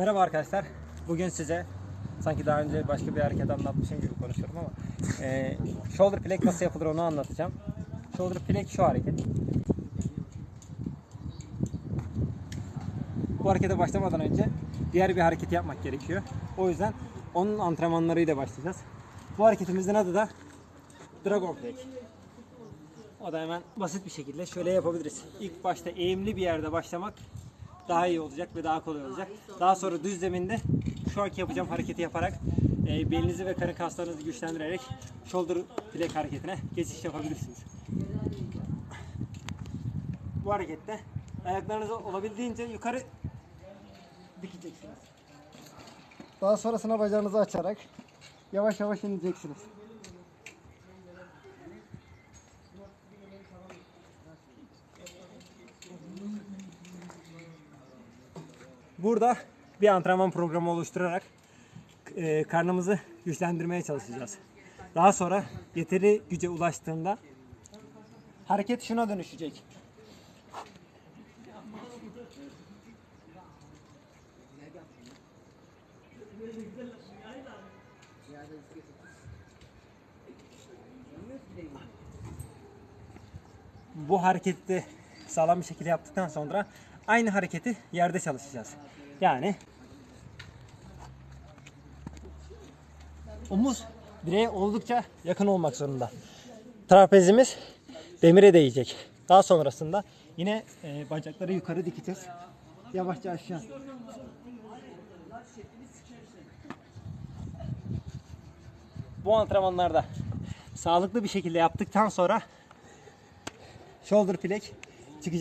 Merhaba arkadaşlar. Bugün size sanki daha önce başka bir hareket anlatmışım gibi konuşuyorum ama e, shoulder flex nasıl yapılır onu anlatacağım. Shoulder flex şu hareket. Bu harekete başlamadan önce diğer bir hareket yapmak gerekiyor. O yüzden onun antrenmanlarıyla başlayacağız. Bu hareketimizin adı da Dragon Flex. O da hemen basit bir şekilde şöyle yapabiliriz. İlk başta eğimli bir yerde başlamak daha iyi olacak ve daha kolay olacak. Daha sonra düz zeminde şu anki yapacağım hareketi yaparak e, belinizi ve karın kaslarınızı güçlendirerek shoulder flex hareketine geçiş yapabilirsiniz. Bu harekette ayaklarınızı olabildiğince yukarı dikeceksiniz. Daha sonrasında bacağınızı açarak yavaş yavaş ineceksiniz. Burada bir antrenman programı oluşturarak e, karnımızı güçlendirmeye çalışacağız. Daha sonra yeteri güce ulaştığında hareket şuna dönüşecek. Bu hareketi sağlam bir şekilde yaptıktan sonra aynı hareketi yerde çalışacağız. Yani omuz direğe oldukça yakın olmak zorunda. Trapezimiz demire değecek. Daha sonrasında yine e, bacakları yukarı dikeceğiz. Yavaşça aşağı. Bu antrenmanlarda sağlıklı bir şekilde yaptıktan sonra shoulder flex çıkacak.